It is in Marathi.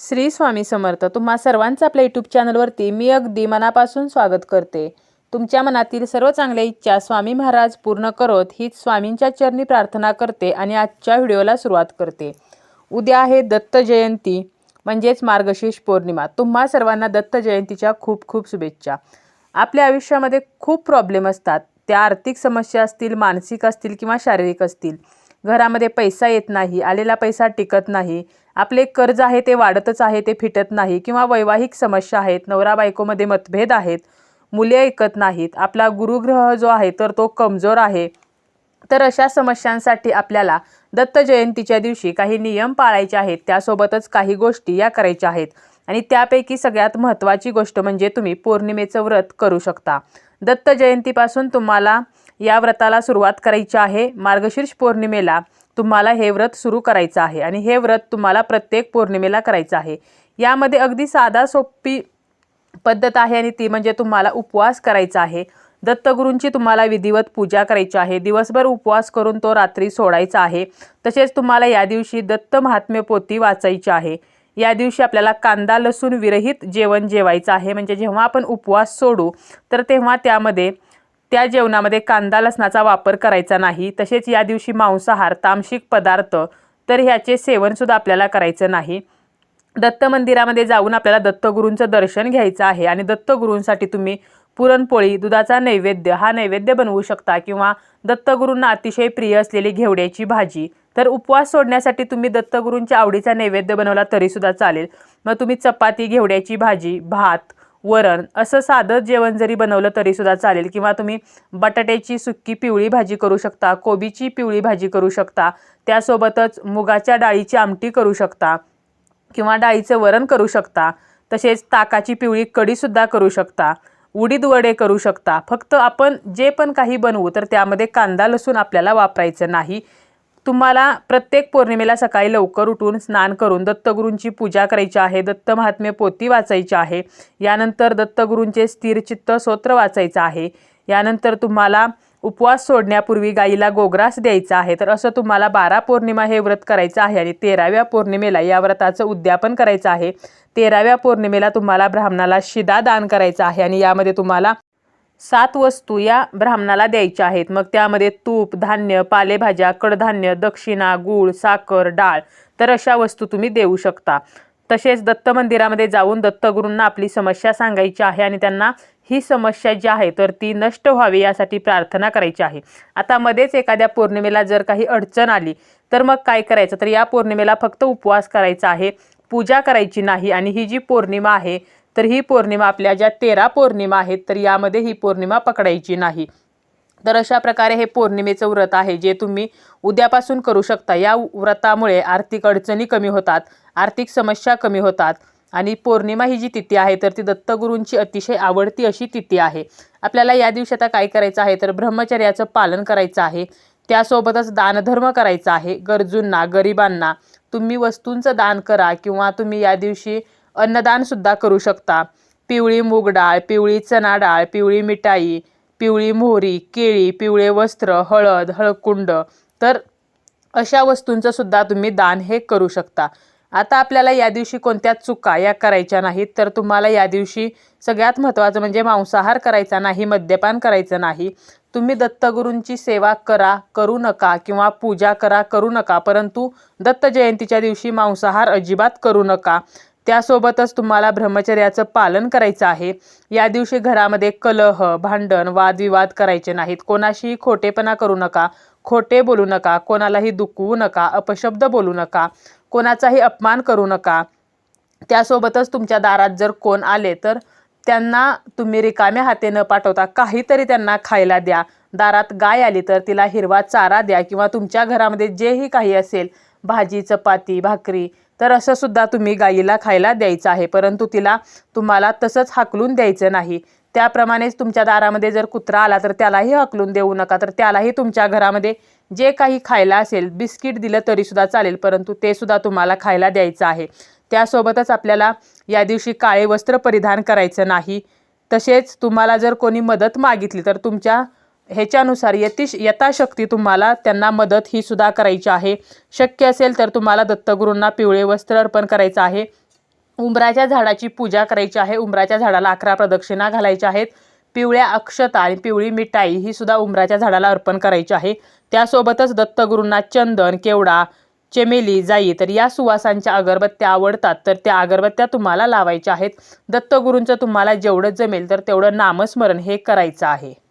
श्री स्वामी समर्थ तुम्हा सर्वांचं आपल्या यूट्यूब चॅनलवरती मी अगदी मनापासून स्वागत करते. तुमच्या मनातील सर्व चांगल्या इच्छा स्वामी महाराज पूर्ण करोत हीच स्वामींच्या चरणी प्रार्थना करते आणि आजच्या व्हिडिओला सुरुवात करते. उद्या आहे दत्त जयंती म्हणजेच मार्गशीर्ष पौर्णिमा. तुम्हा सर्वांना दत्त जयंतीच्या खूप खूप शुभेच्छा. आपल्या आयुष्यामध्ये खूप प्रॉब्लेम असतात. त्या आर्थिक समस्या असतील मानसिक असतील किंवा शारीरिक असतील. घरामध्ये पैसा येत नाही आलेला पैसा टिकत नाही आपले कर्ज आहे ते वाढतच आहे ते फिटत नाही किंवा वैवाहिक समस्या आहेत नवरा बायकोमध्ये मतभेद आहेत मुले ऐकत नाहीत आपला गुरुग्रह जो आहे तर तो कमजोर आहे. तर अशा समस्यांसाठी आपल्याला दत्त जयंतीच्या दिवशी काही नियम पाळायचे आहेत त्यासोबतच काही गोष्टी या करायच्या आहेत. आणि त्यापैकी सगळ्यात महत्त्वाची गोष्ट म्हणजे तुम्ही पौर्णिमेचं व्रत करू शकता. दत्त जयंतीपासून तुम्हाला या व्रताला सुरुवात करायची आहे मार्गशीर्ष पौर्णिमेला. तुम्हाला हे व्रत सुरू करायचं आहे आणि हे व्रत तुम्हाला प्रत्येक पौर्णिमेला करायचं आहे. यामध्ये अगदी साधा सोपी पद्धत आहे आणि ती म्हणजे तुम्हाला उपवास करायचा आहे. दत्तगुरूंची तुम्हाला विधिवत पूजा करायची आहे. दिवसभर उपवास करून तो रात्री सोडायचा आहे. तसेच तुम्हाला या दिवशी दत्त महात्म्य पोती वाचायची आहे. या दिवशी आपल्याला कांदा लसूण विरहित जेवण जेवायचं आहे. म्हणजे जेव्हा आपण उपवास सोडू तर तेव्हा त्यामध्ये त्या जेवणामध्ये कांदा लसणाचा वापर करायचा नाही तसेच या दिवशी मांसाहार तामसिक पदार्थ तर ह्याचे सेवनसुद्धा आपल्याला करायचं नाही. दत्त मंदिरामध्ये जाऊन आपल्याला दत्तगुरूंचं दर्शन घ्यायचं आहे आणि दत्तगुरूंसाठी तुम्ही पुरणपोळी दुधाचा नैवेद्य हा नैवेद्य बनवू शकता किंवा दत्तगुरूंना अतिशय प्रिय असलेली घेवड्याची भाजी. तर उपवास सोडण्यासाठी तुम्ही दत्तगुरूंच्या आवडीचा नैवेद्य बनवला तरीसुद्धा चालेल. मग तुम्ही चपाती घेवड्याची भाजी भात वरण. असं साधं जेवण जरी बनवलं तरीसुद्धा चालेल. किंवा तुम्ही बटाट्याची सुक्की पिवळी भाजी करू शकता कोबीची पिवळी भाजी करू शकता त्यासोबतच मुगाच्या डाळीची आमटी करू शकता किंवा डाळीचं वरण करू शकता. तसेच ताकाची पिवळी कढीसुद्धा करू शकता. उडीद वडे करू शकता. फक्त आपण जे पण काही बनवू तर त्यामध्ये कांदा लसूण आपल्याला वापरायचं नाही. तुम्हाला प्रत्येक पौर्णिमेला सकाळी लवकर उठून स्नान करून दत्तगुरूंची पूजा करायची आहे दत्त महात्म्य पोती वाचायची आहे यानंतर दत्तगुरूंचे स्थिरचित्त स्तोत्र वाचायचं आहे यानंतर तुम्हाला उपवास सोडण्यापूर्वी गाईला गोग्रास द्यायचा आहे तर असं तुम्हाला बारा पौर्णिमा हे व्रत करायचं आहे आणि तेराव्या पौर्णिमेला या व्रताचं उद्यापन करायचं आहे. तेराव्या पौर्णिमेला तुम्हाला ब्राह्मणाला शिदा दान करायचा आहे आणि यामध्ये तुम्हाला सात वस्तू या ब्राह्मणाला द्यायच्या आहेत. मग त्यामध्ये तूप धान्य पालेभाज्या कडधान्य दक्षिणा गूळ साखर डाळ तर अशा वस्तू तुम्ही देऊ शकता. तसेच दत्त मंदिरामध्ये जाऊन दत्तगुरूंना आपली समस्या सांगायची आहे आणि त्यांना ही समस्या जी आहे तर ती नष्ट व्हावी यासाठी प्रार्थना करायची आहे. आता मध्येच एखाद्या पौर्णिमेला जर काही अडचण आली तर मग काय करायचं? तर या पौर्णिमेला फक्त उपवास करायचा आहे पूजा करायची नाही आणि ही जी पौर्णिमा आहे तर ही पौर्णिमा आपल्या ज्या तेरा पौर्णिमा आहेत तर यामध्ये ही पौर्णिमा पकडायची नाही. तर अशा प्रकारे हे पौर्णिमेचं व्रत आहे जे तुम्ही उद्यापासून करू शकता. या व्रतामुळे आर्थिक अडचणी कमी होतात आर्थिक समस्या कमी होतात आणि पौर्णिमा ही जी तिथी आहे तर ती दत्तगुरूंची अतिशय आवडती अशी तिथी आहे. आपल्याला या दिवशी आता काय करायचं आहे तर ब्रह्मचर्याचं पालन करायचं आहे. त्यासोबतच दानधर्म करायचा आहे गरजूंना गरिबांना. तुम्ही वस्तूंचं दान करा किंवा तुम्ही या दिवशी अन्नदानसुद्धा करू शकता. पिवळी मूग डाळ पिवळी चणा डाळ पिवळी मिठाई पिवळी मोहरी केळी पिवळे वस्त्र हळद हळकुंड. तर अशा वस्तूंचं सुद्धा तुम्ही दान हे करू शकता. आता आपल्याला या दिवशी कोणत्या चुका या करायच्या नाहीत तर तुम्हाला या दिवशी सगळ्यात महत्त्वाचं म्हणजे मांसाहार करायचा नाही मद्यपान करायचं नाही. तुम्ही दत्तगुरूंची सेवा करा करू नका किंवा पूजा करा करू नका. परंतु दत्त जयंतीच्या दिवशी मांसाहार अजिबात करू नका. त्यासोबतच तुम्हाला ब्रह्मचर्याचं पालन करायचं आहे. या दिवशी घरामध्ये कलह भांडण वादविवाद करायचे नाहीत. कोणाशीही खोटेपणा करू नका. खोटे बोलू नका. कोणालाही दुखवू नका. अपशब्द बोलू नका. कोणाचाही अपमान करू नका. त्यासोबतच तुमच्या दारात जर कोण आले तर त्यांना तुम्ही रिकाम्या हाते न पाठवता काहीतरी त्यांना खायला द्या. दारात गाय आली तर तिला हिरवा चारा द्या किंवा तुमच्या घरामध्ये जेही काही असेल भाजी चपाती भाकरी तर असं सुद्धा तुम्ही गाईला खायला द्यायचं आहे. परंतु तिला तुम्हाला तसंच हाकलून द्यायचं नाही. त्याप्रमाणेच तुमच्या दारामध्ये जर कुत्रा आला तर त्यालाही हकलून देऊ नका. तर त्यालाही तुमच्या घरामध्ये जे काही खायला असेल बिस्किट दिलं तरीसुद्धा चालेल. परंतु ते सुद्धा तुम्हाला खायला द्यायचं आहे. त्यासोबतच आपल्याला या दिवशी काळे वस्त्र परिधान करायचं नाही. तसेच तुम्हाला जर कोणी मदत मागितली तर तुमच्या ह्याच्यानुसार यतिश यथाशक्ती तुम्हाला त्यांना मदत ही सुद्धा करायची आहे. शक्य असेल तर तुम्हाला दत्तगुरूंना पिवळे वस्त्र अर्पण करायचं आहे. उंबराच्या झाडाची पूजा करायची आहे. उंबराच्या झाडाला अकरा प्रदक्षिणा घालायच्या आहेत. पिवळ्या अक्षता आणि पिवळी मिठाई ही सुद्धा उंबराच्या झाडाला अर्पण करायची आहे. त्यासोबतच दत्तगुरूंना चंदन केवडा चमेली जाई तर या सुवासांच्या अगरबत्त्या आवडतात तर त्या अगरबत्त्या तुम्हाला लावायच्या आहेत. दत्तगुरूंचं तुम्हाला जेवढं जमेल तर तेवढं नामस्मरण हे करायचं आहे.